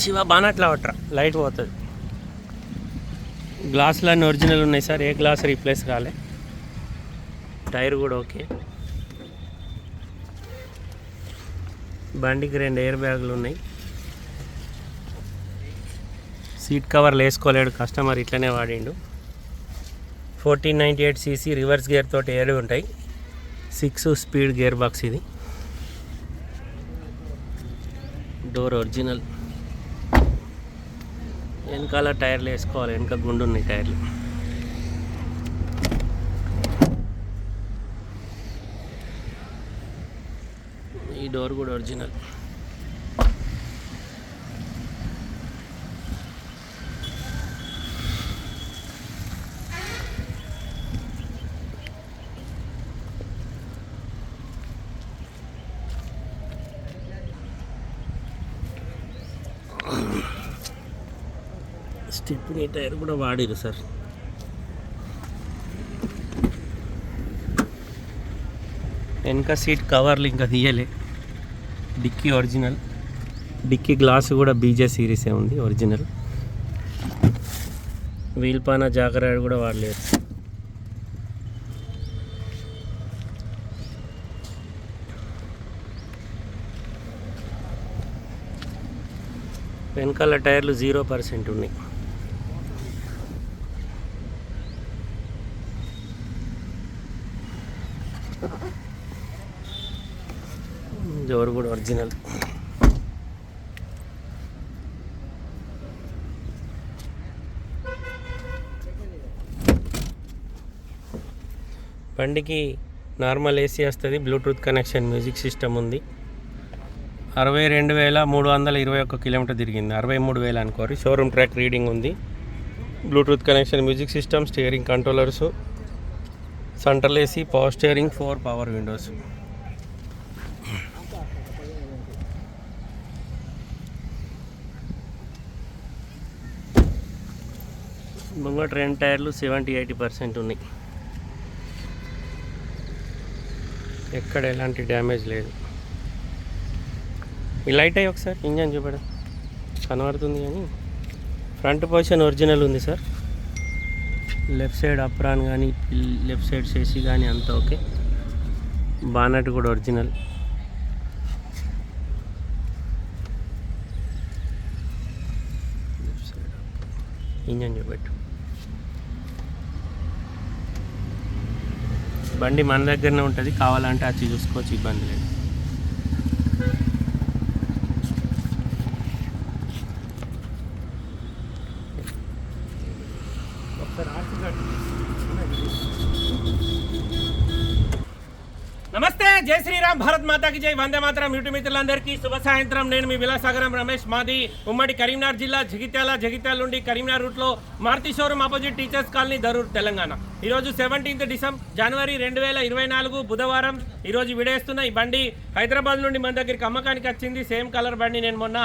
శివ బానట్లా పట్టరా లైట్ పోతుంది. గ్లాసులన్నీ ఒరిజినల్ ఉన్నాయి సార్. ఏ గ్లాస్ రీప్లేస్ కాలే. టైర్ కూడా ఓకే. బండికి రెండు ఎయిర్ బ్యాగులు ఉన్నాయి. సీట్ కవర్లు వేసుకోలేడు. కస్టమర్ ఇట్లనే వాడిండు. Fourteen ninety eight CC reverse gear తోటి ఏడు ఉంటాయి. సిక్స్ స్పీడ్ గేర్ బాక్స్ ఇది. Door original. వెనకాల టైర్లు వేసుకోవాలి వెనక గుండు ఉన్నాయి టైర్లు. ఈ డోర్ కూడా ఒరిజినల్. స్టెప్నీ టైర్ కూడా వాడిరు సార్. వెనక సీట్ కవర్లు ఇంకా తీయలే. Dicky original. డిక్కీ గ్లాస్ కూడా బీజే సిరీసే ఉంది ఒరిజినల్. వీల్ పాన జాగరాడు కూడా వాడలేదు. వెనకాల టైర్లు జీరో పర్సెంట్ ఉన్నాయి. జోరు కూడా ఒరిజినల్. బండికి నార్మల్ ఏసీ వస్తుంది బ్లూటూత్ కనెక్షన్ మ్యూజిక్ సిస్టమ్ ఉంది. అరవై రెండు వేల మూడు వందల ఇరవై ఒక్క కిలోమీటర్ తిరిగింది. అరవై మూడు వేలు అనుకోరు. షోరూమ్ ట్రాక్ రీడింగ్ ఉంది. Bluetooth connection music system steering controllers central AC power steering four power windows. ముంగట రెండు టైర్లు సెవెంటీ ఎయిటీ పర్సెంట్ ఉన్నాయి. ఎక్కడ ఎలాంటి డ్యామేజ్ లేదు. ఈ లైట్ అయ్యి ఒకసారి ఇంజన్ చూపడం. కనబడుతుంది కానీ ఫ్రంట్ పొజిషన్ ఒరిజినల్ ఉంది సార్. లెఫ్ట్ సైడ్ అప్రాన్ కానీ లెఫ్ట్ సైడ్ చేసి కానీ అంతా ఓకే. బానట్ కూడా ఒరిజినల్. ఇంజన్ చూపెట్టు. బండి మన దగ్గరనే ఉంటుంది కావాలంటే వచ్చి చూసుకోవచ్చు ఇబ్బంది లేదు. నమస్తే జై శ్రీరామ్ భారత్ మాతాకి జై వందే మాతరం యూట్యూబ్ మిత్రులందరికీ శుభ సాయంత్రం. నేను మీ విలాసాగరం రమేష్ మాది ఉమ్మడి కరీంనగర్ జిల్లా జగిత్యాల జగిత్యాల నుండి కరీంనగర్ రూట్లో Maruti showroom opposite teachers colony Darur Telangana. ఈరోజు సెవెంటీన్త్ డిసెంబర్ జనవరి రెండు వేల ఇరవై నాలుగు బుధవారం. ఈరోజు విడేస్తున్న ఈ బండి హైదరాబాద్ నుండి మన దగ్గరికి అమ్మకానికి వచ్చింది. సేమ్ కలర్ బండి నేను మొన్న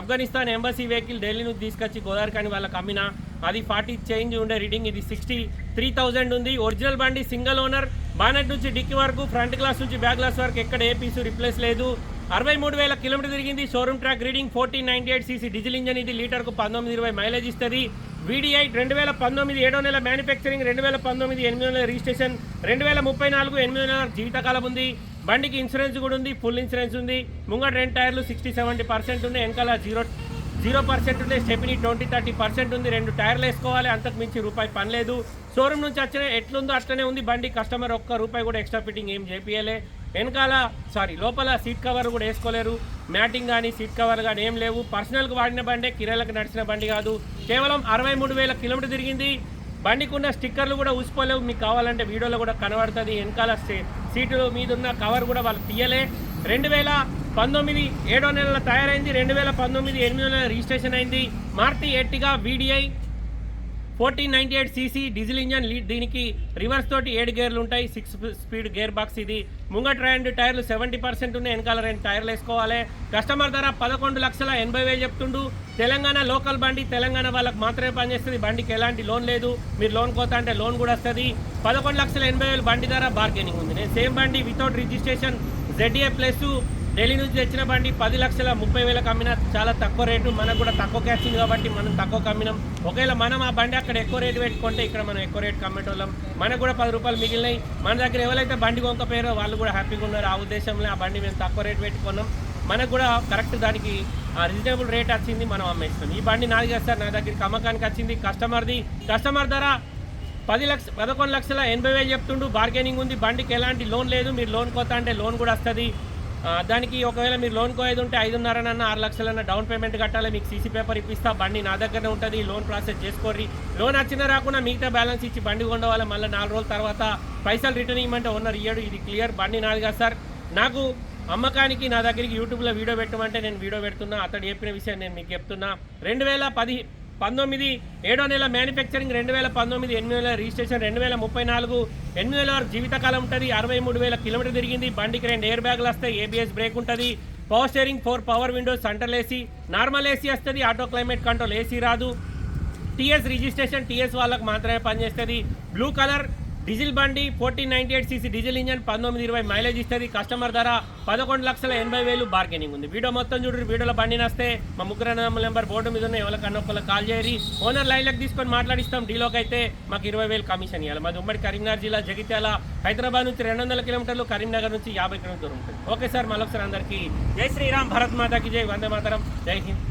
ఆఫ్ఘనిస్తాన్ ఎంబసీ వెహికల్ ఢిల్లీ నుంచి తీసుకొచ్చి గోదావరికాని వాళ్ళకి అమ్మిన. అది ఫార్టీ చేంజ్ ఉండే రీడింగ్ ఇది సిక్స్టీ త్రీ థౌజండ్ ఉంది. ఒరిజినల్ బండి సింగిల్ ఓనర్. బానెట్ నుంచి డిక్కి వరకు ఫ్రంట్ గ్లాస్ నుంచి బ్యాక్ గ్లాస్ వరకు ఎక్కడ ఏ పీసు రిప్లేస్ లేదు. అరవై మూడు వేల కిలోమీటర్ తిరిగింది. Showroom track reading fourteen ninety eight CC diesel engine ఇది లీటర్కు పంతొమ్మిది ఇరవై మైలేజ్ ఇస్తుంది. వీడిఐ రెండు వేల పంతొమ్మిది ఏడో నెల మ్యానుఫ్యాక్చరింగ్ రెండు వేల పంతొమ్మిది ఎనిమిది నెల రిజిస్ట్రేషన్ రెండు వేల ముప్పై నాలుగు ఎనిమిది నెల జీవితకాలం ఉంది. బండికి ఇన్సూరెన్స్ కూడా ఉంది ఫుల్ ఇన్సూరెన్స్ ఉంది. ముంగట రెండు టైర్లు సిక్స్టీ సెవెంటీ పర్సెంట్ ఉన్నాయి. వెనకాల జీరో జీరో పర్సెంట్ ఉంది స్టెపిని ట్వంటీ థర్టీ పర్సెంట్ ఉంది. రెండు టైర్లు వేసుకోవాలి. అంతకు మించి రూపాయి పని లేదు. షోరూమ్ నుంచి వచ్చిన ఎట్లుందో అట్లనే ఉంది. బండి కస్టమర్ ఒక్క రూపాయి కూడా ఎక్స్ట్రా ఫిట్టింగ్ ఏం చేపియలే. వెనకాల సారీ లోపల సీట్ కవర్ కూడా వేసుకోలేరు. మ్యాటింగ్ కానీ సీట్ కవర్ కానీ ఏం లేవు. పర్సనల్కి వాడిన బండే కిరాలకు నడిచిన బండి కాదు. కేవలం అరవై మూడు వేల కిలోమీటర్ తిరిగింది. బండికి ఉన్న స్టిక్కర్లు కూడా ఊసిపోలేవు. మీకు కావాలంటే వీడియోలో కూడా కనబడుతుంది. వెనకాల సీ- సీటు మీద ఉన్న కవర్ కూడా వాళ్ళు తీయలే. రెండు వేల పంతొమ్మిది ఏడో నెలల తయారైంది. రెండు వేల పంతొమ్మిది ఎనిమిదో నెలల రిజిస్ట్రేషన్ అయింది. Maruti Ertiga VDI fourteen ninety eight CC diesel engine lead దీనికి రివర్స్ తోటి ఏడు గేర్లు ఉంటాయి. సిక్స్ స్పీడ్ గేర్ బాక్స్ ఇది. ముంగట రెండు టైర్లు సెవెంటీ పర్సెంట్ ఉన్నాయి. వెనకాల రెండు టైర్లు వేసుకోవాలి. కస్టమర్ ధర పదకొండు లక్షల ఎనభై వేలు చెప్తుండు. తెలంగాణ లోకల్ బండి తెలంగాణ వాళ్ళకి మాత్రమే పనిచేస్తుంది. బండికి ఎలాంటి లోన్ లేదు. మీరు లోన్ కోతా అంటే లోన్ కూడా వస్తుంది. పదకొండు లక్షల ఎనభై వేలు బండి ధర బార్గెనింగ్ ఉంది. నేను సేమ్ బండి without registration ZA plus Delhi నుంచి తెచ్చిన బండి పది లక్షల ముప్పై వేలకు అమ్మినా చాలా తక్కువ రేటు మనకు కూడా తక్కువ క్యాచింగ్ కాబట్టి మనం తక్కువ అమ్మినాం. ఒకవేళ మనం ఆ బండి అక్కడ ఎక్కువ రేటు పెట్టుకుంటే ఇక్కడ మనం ఎక్కువ రేటు కమ్మేటోళ్ళం మనకు కూడా పది రూపాయలు మిగిలినాయి. మన దగ్గర ఎవరైతే బండి కొనుక్కపోయారో వాళ్ళు కూడా హ్యాపీగా ఉన్నారు. ఆ ఉద్దేశంలో ఆ బండి మేము తక్కువ రేటు పెట్టుకున్నాం. మనకు కూడా కరెక్ట్ దానికి రీజనబుల్ రేట్ వచ్చింది మనం అమ్మేస్తాం ఈ బండి నాది కదా సార్ నా దగ్గరికి అమ్మకానికి వచ్చింది. కస్టమర్ది కస్టమర్ ధర పది లక్ష పదకొండు లక్షల ఎనభై వేలు చెప్తుండు. బార్గెనింగ్ ఉంది. బండికి ఎలాంటి లోన్ లేదు. మీరు లోన్ కొత్త అంటే లోన్ కూడా వస్తుంది. దానికి ఒకవేళ మీరు లోన్ కోయేది ఉంటే ఐదున్నరనన్న ఆరు లక్షలన్న డౌన్ పేమెంట్ కట్టాలి. మీకు సీసీ పేపర్ ఇప్పిస్తా. బండి నా దగ్గరనే ఉంటుంది. Loan process చేసుకోర్రి. లోన్ వచ్చినా రాకుండా మిగతా బ్యాలెన్స్ ఇచ్చి బండి కొండవాలి మళ్ళీ నాలుగు రోజుల తర్వాత పైసలు రిటర్న్ ఇవ్వమంటే ఓనర్ ఇయ్యడు. ఇది క్లియర్. బండి నాది కదా సార్. నాకు అమ్మకానికి నా దగ్గరికి యూట్యూబ్లో వీడియో పెట్టమంటే నేను వీడియో పెడుతున్నా. అతడు చెప్పిన విషయం నేను మీకు చెప్తున్నా. రెండు వేల పది పంతొమ్మిది ఏడో నెల మ్యానుఫ్యాక్చరింగ్ రెండు వేల పంతొమ్మిది ఎనిమిది వేల రిజిస్ట్రేషన్ రెండు వేల ముప్పై నాలుగు ఎనిమిది వేల వరకు జీవితకాలం ఉంటుంది. అరవై మూడు వేల కిలోమీటర్ తిరిగింది. బండికి రెండు ఎయిర్ బ్యాగులు వస్తాయి. ఏబిఎస్ బ్రేక్ ఉంటుంది. Power steering four power windows central AC normal AC వస్తుంది. ఆటో క్లైమేట్ కంట్రోల్ ఏసీ రాదు. టీఎస్ రిజిస్ట్రేషన్ టీఎస్ వాళ్ళకి మాత్రమే పనిచేస్తుంది. బ్లూ కలర్ డీజిల్ బండి fourteen ninety eight CC diesel engine పంతొమ్మిది ఇరవై మైలేజ్ ఇస్తుంది. కస్టమర్ ధర పదకొండు లక్షల ఎనభై వేలు బార్గెనింగ్ ఉంది. వీడియో మొత్తం చూడండి వీడియోలో బండి నస్తే. మా ముగ్గురు నెంబర్ బోర్డు మీద ఉన్న ఎవరికన్నా ఒకళ్ళు కాల్ చేయరి ఓనర్ లైన్లకు తీసుకొని మాట్లాడిస్తాం. డీలోకి అయితే మాకు ఇరవై వేలు కమిషన్ ఇవ్వాలి మాది ఉమ్మడి కరీంనగర్ జిల్లా జగిత్యాల హైదరాబాద్ నుంచి రెండు వందల కిలోమీటర్లు కరీంనగర్ నుంచి యాభై కిలోమీటర్లు ఉంటుంది. ఓకే సార్ మరొకసారి అందరికీ జై శ్రీరామ్ భరత్ మాతాకి జై. వందే మాతరం. జై హింద్.